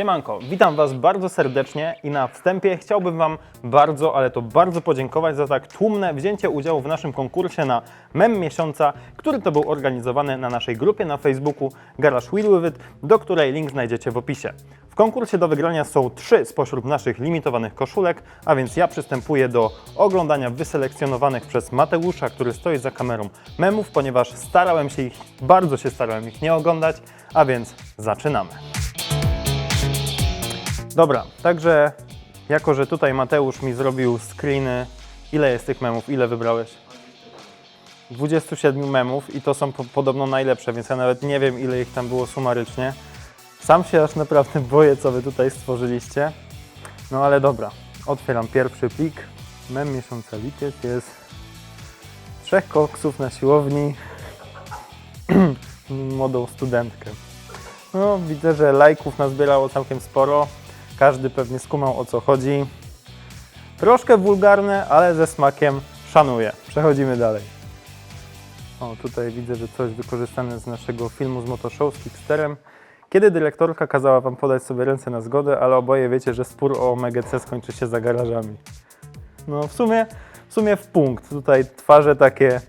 Siemanko, witam Was bardzo serdecznie i na wstępie chciałbym Wam bardzo, ale to bardzo podziękować za tak tłumne wzięcie udziału w naszym konkursie na mem miesiąca, który to był organizowany na naszej grupie na Facebooku Garage Wheel With It, do której link znajdziecie w opisie. W konkursie do wygrania są trzy spośród naszych limitowanych koszulek, a więc ja przystępuję do oglądania wyselekcjonowanych przez Mateusza, który stoi za kamerą memów, ponieważ starałem się ich, bardzo się starałem ich nie oglądać, a więc zaczynamy. Dobra, także jako, że tutaj Mateusz mi zrobił screeny, ile jest tych memów, ile wybrałeś? 27 memów i to są po, podobno najlepsze, więc ja nawet nie wiem, ile ich tam było sumarycznie. Sam się aż naprawdę boję, co wy tutaj stworzyliście. No ale dobra, otwieram pierwszy plik. Mem miesiąca lipiec jest trzech koksów na siłowni młodą studentkę. No, widzę, że lajków nazbierało całkiem sporo. Każdy pewnie skumał o co chodzi. Troszkę wulgarne, ale ze smakiem szanuję. Przechodzimy dalej. O, tutaj widzę, że coś wykorzystane z naszego filmu z Motoshow z Kicksterem. Kiedy dyrektorka kazała Wam podać sobie ręce na zgodę, ale oboje wiecie, że spór o Omega C skończy się za garażami. No w sumie, w sumie w punkt. Tutaj twarze takie...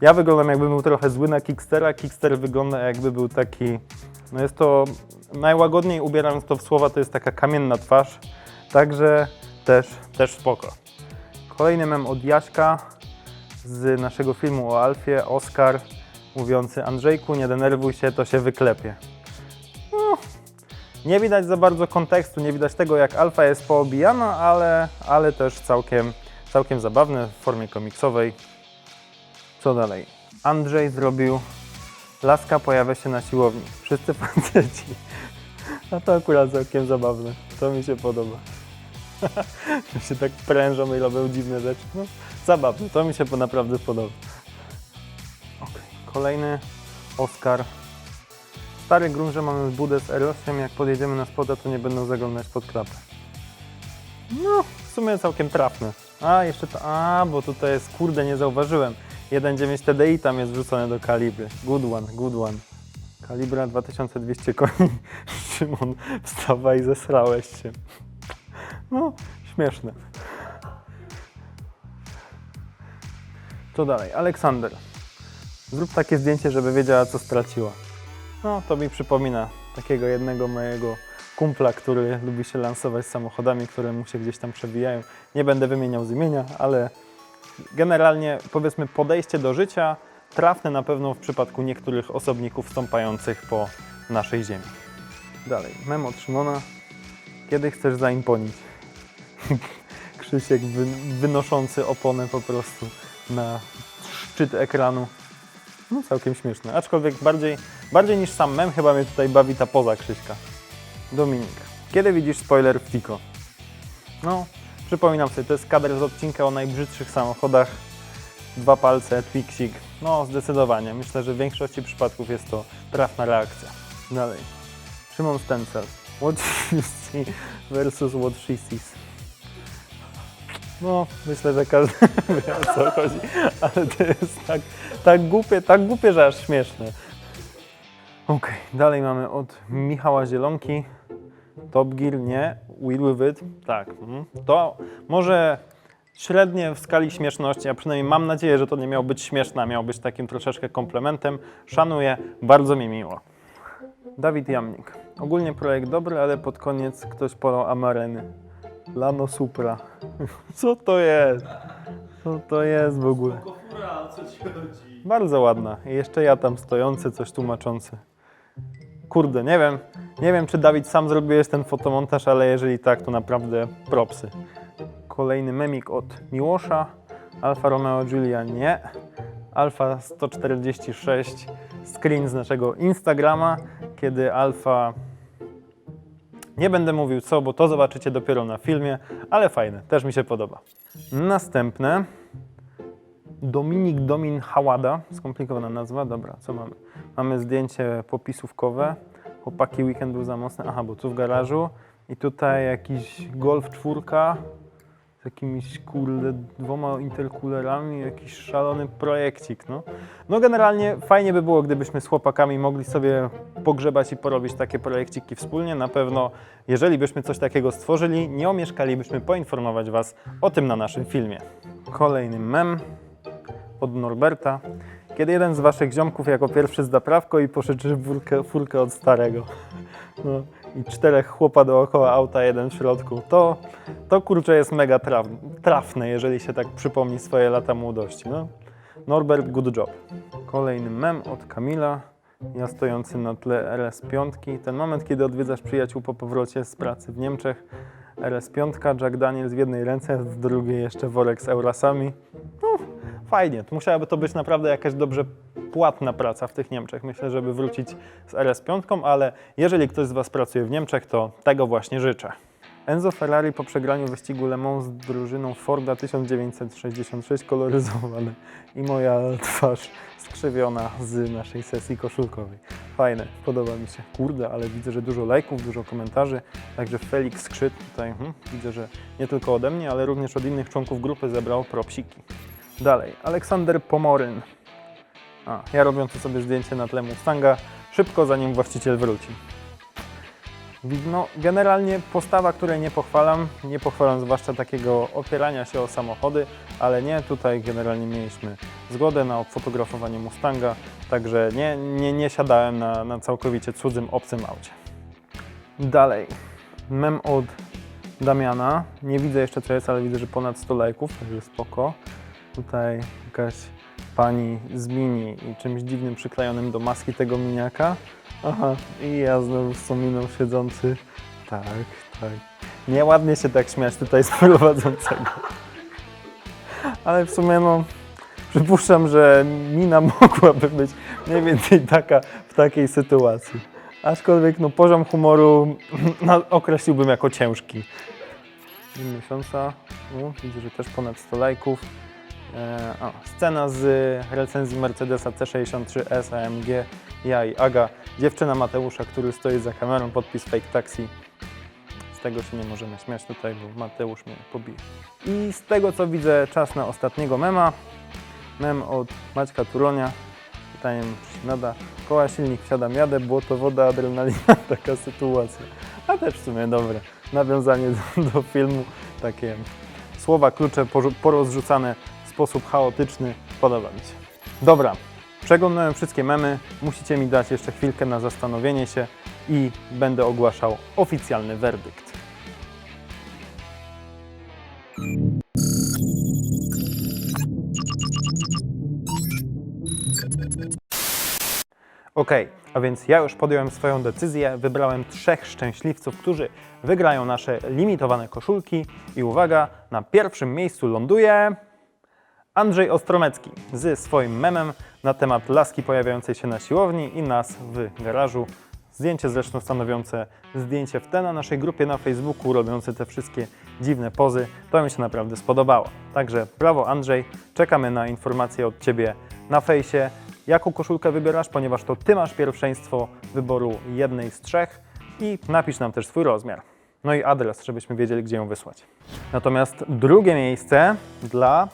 Ja wyglądam jakby był trochę zły na Kickstera, Kickster wygląda jakby był taki... No jest to, najłagodniej ubierając to w słowa, to jest taka kamienna twarz. Także też, też spoko. Kolejny mem od Jaśka z naszego filmu o Alfie, Oskar, mówiący Andrzejku, nie denerwuj się, to się wyklepie. No, nie widać za bardzo kontekstu, nie widać tego, jak Alfa jest poobijana, ale, ale też całkiem, całkiem zabawne w formie komiksowej. Co dalej? Andrzej zrobił Laska pojawia się na siłowni. Wszyscy faceci. A to akurat całkiem zabawne. To mi się podoba. Że się tak prężą i robią dziwne rzeczy. No, zabawne. To mi się naprawdę podoba. Okej. Kolejny Oscar. Stary grunt, że mamy budę z Erosem. Jak podjedziemy na spota, to nie będą zaglądać pod klapę. No, w sumie całkiem trafne. A, jeszcze to... A, bo tutaj jest... Kurde, nie zauważyłem. 1.9 TDI tam jest wrzucone do kalibry. Good one, good one. Kalibra 2200 koni. Szymon, wstawaj, zesrałeś się. No, śmieszne. Co dalej? Aleksander. Zrób takie zdjęcie, żeby wiedziała, co straciła. No, to mi przypomina takiego jednego mojego kumpla, który lubi się lansować samochodami, które mu się gdzieś tam przewijają. Nie będę wymieniał z imienia, ale generalnie powiedzmy podejście do życia trafne na pewno w przypadku niektórych osobników stąpających po naszej ziemi. Dalej, mem od Szymona. Kiedy chcesz zaimponić? Krzysiek wy, wynoszący oponę po prostu na szczyt ekranu. No całkiem śmieszne, aczkolwiek bardziej, bardziej niż sam mem chyba mnie tutaj bawi ta poza Krzyśka. Dominik, kiedy widzisz spoiler w Tico? No, Przypominam sobie, to jest kadr z odcinka o najbrzydszych samochodach. Dwa palce, Twixik. No, zdecydowanie. Myślę, że w większości przypadków jest to trafna reakcja. Dalej. Szymon Stencel. What versus what she sees. No, myślę, że każdy wie o co chodzi, ale to jest tak, tak głupie, tak głupie, że aż śmieszne. Okej, dalej mamy od Michała Zielonki. Top Gear nie, Will With It tak. mhm. To może średnie w skali śmieszności, a przynajmniej mam nadzieję, że to nie miało być śmieszne, a miało być takim troszeczkę komplementem. Szanuję, bardzo mi miło. Dawid Jamnik. Ogólnie projekt dobry, ale pod koniec ktoś polał amareny. Lano Supra. Co to jest? Co to jest w ogóle? O co ci chodzi? Bardzo ładna. I jeszcze ja tam stojący, coś tłumaczący. Kurde, nie wiem, nie wiem czy Dawid sam zrobiłeś ten fotomontaż, ale jeżeli tak, to naprawdę propsy. Kolejny memik od Miłosza. Alfa Romeo Giulia nie. Alfa 146 screen z naszego Instagrama, kiedy Alfa nie będę mówił co, bo to zobaczycie dopiero na filmie, ale fajne, też mi się podoba. Następne Dominik Domin Hałada, skomplikowana nazwa, dobra, co mamy? Mamy zdjęcie popisówkowe, chłopaki weekend był za mocny, aha, bo tu w garażu i tutaj jakiś Golf czwórka, z jakimiś kurde dwoma interkulerami, jakiś szalony projekcik, no. No generalnie fajnie by było, gdybyśmy z chłopakami mogli sobie pogrzebać i porobić takie projekciki wspólnie. Na pewno, jeżeli byśmy coś takiego stworzyli, nie omieszkalibyśmy poinformować Was o tym na naszym filmie. Kolejny mem od Norberta. Kiedy jeden z Waszych ziomków jako pierwszy zda prawko i pożyczy furkę, furkę od starego. No, I czterech chłopa dookoła auta, jeden w środku. To, to kurczę jest mega traf, trafne, jeżeli się tak przypomni swoje lata młodości. No. Norbert, good job. Kolejny mem od Kamila. Ja stojący na tle RS5. Ten moment, kiedy odwiedzasz przyjaciół po powrocie z pracy w Niemczech. RS5, Jack Daniels w jednej ręce, w drugiej jeszcze worek z Eurasami. Fajnie. To musiałaby to być naprawdę jakaś dobrze płatna praca w tych Niemczech. Myślę, żeby wrócić z RS5, ale jeżeli ktoś z Was pracuje w Niemczech, to tego właśnie życzę. Enzo Ferrari po przegraniu wyścigu Le Mans z drużyną Forda 1966 koloryzowane i moja twarz skrzywiona z naszej sesji koszulkowej. Fajne, podoba mi się. Kurde, ale widzę, że dużo lajków, dużo komentarzy, także Felix Skrzyt tutaj, hmm, widzę, że nie tylko ode mnie, ale również od innych członków grupy zebrał propsiki. Dalej, Aleksander Pomoryn. A, ja robiący sobie zdjęcie na tle Mustanga, szybko zanim właściciel wróci. No, generalnie postawa, której nie pochwalam, nie pochwalam zwłaszcza takiego opierania się o samochody, ale nie, tutaj generalnie mieliśmy zgodę na fotografowanie Mustanga, także nie, nie, nie siadałem na, na całkowicie cudzym, obcym aucie. Dalej, mem od Damiana, nie widzę jeszcze co jest, ale widzę, że ponad 100 lajków, także spoko. Tutaj jakaś pani z mini i czymś dziwnym przyklejonym do maski tego miniaka. Aha, i ja znowu z tą miną siedzący. Tak, tak. Nieładnie się tak śmiać tutaj z prowadzącego. Ale w sumie no, przypuszczam, że mina mogłaby być mniej więcej taka w takiej sytuacji. Aczkolwiek no, poziom humoru określiłbym jako ciężki. Miesiąca, no, widzę, że też ponad 100 lajków. E, o, scena z recenzji Mercedesa C63S AMG, ja i Aga, dziewczyna Mateusza, który stoi za kamerą, podpis Fake Taxi. Z tego się nie możemy śmiać tutaj, bo Mateusz mnie pobije. I z tego co widzę, czas na ostatniego mema. Mem od Maćka Turonia. Pytaniem, się nada. Koła, silnik, wsiadam, jadę, błoto, woda, adrenalina, taka sytuacja. A też w sumie dobre. Nawiązanie do, do filmu, takie słowa, klucze porozrzucane sposób chaotyczny. Podoba mi się. Dobra, przeglądałem wszystkie memy. Musicie mi dać jeszcze chwilkę na zastanowienie się i będę ogłaszał oficjalny werdykt. Ok, a więc ja już podjąłem swoją decyzję. Wybrałem trzech szczęśliwców, którzy wygrają nasze limitowane koszulki. I uwaga, na pierwszym miejscu ląduje Andrzej Ostromecki ze swoim memem na temat laski pojawiającej się na siłowni i nas w garażu. Zdjęcie zresztą stanowiące zdjęcie w te na naszej grupie na Facebooku, robiące te wszystkie dziwne pozy. To mi się naprawdę spodobało. Także brawo Andrzej, czekamy na informacje od Ciebie na fejsie. Jaką koszulkę wybierasz, ponieważ to Ty masz pierwszeństwo wyboru jednej z trzech i napisz nam też swój rozmiar. No i adres, żebyśmy wiedzieli, gdzie ją wysłać. Natomiast drugie miejsce dla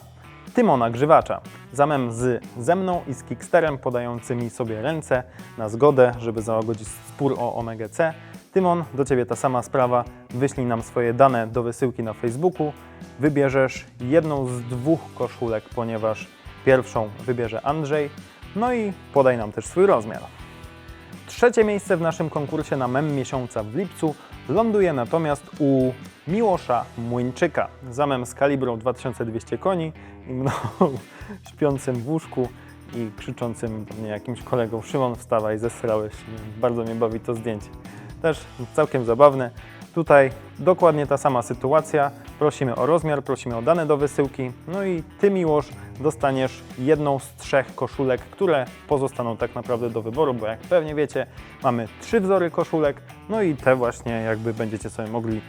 Tymona Grzywacza. Zamem z ze mną i z Kicksterem podającymi sobie ręce na zgodę, żeby załagodzić spór o Omega C. Tymon, do Ciebie ta sama sprawa. Wyślij nam swoje dane do wysyłki na Facebooku. Wybierzesz jedną z dwóch koszulek, ponieważ pierwszą wybierze Andrzej. No i podaj nam też swój rozmiar. Trzecie miejsce w naszym konkursie na mem miesiąca w lipcu ląduje natomiast u Miłosza Młyńczyka za mem z kalibrą 2200 koni i mną śpiącym w łóżku i krzyczącym do mnie jakimś kolegą Szymon wstawaj, zesrałeś. Bardzo mnie bawi to zdjęcie. Też całkiem zabawne. Tutaj dokładnie ta sama sytuacja. Prosimy o rozmiar, prosimy o dane do wysyłki. No i Ty, Miłosz, dostaniesz jedną z trzech koszulek, które pozostaną tak naprawdę do wyboru, bo jak pewnie wiecie, mamy trzy wzory koszulek, no i te właśnie jakby będziecie sobie mogli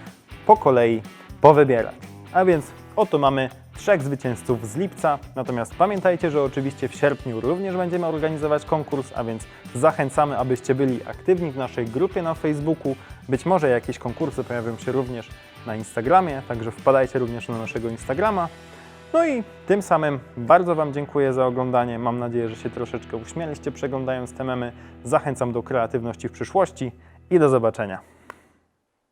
po kolei powybierać. A więc oto mamy trzech zwycięzców z lipca. Natomiast pamiętajcie, że oczywiście w sierpniu również będziemy organizować konkurs, a więc zachęcamy, abyście byli aktywni w naszej grupie na Facebooku. Być może jakieś konkursy pojawią się również na Instagramie, także wpadajcie również na naszego Instagrama. No i tym samym bardzo Wam dziękuję za oglądanie. Mam nadzieję, że się troszeczkę uśmieliście przeglądając te memy. Zachęcam do kreatywności w przyszłości i do zobaczenia.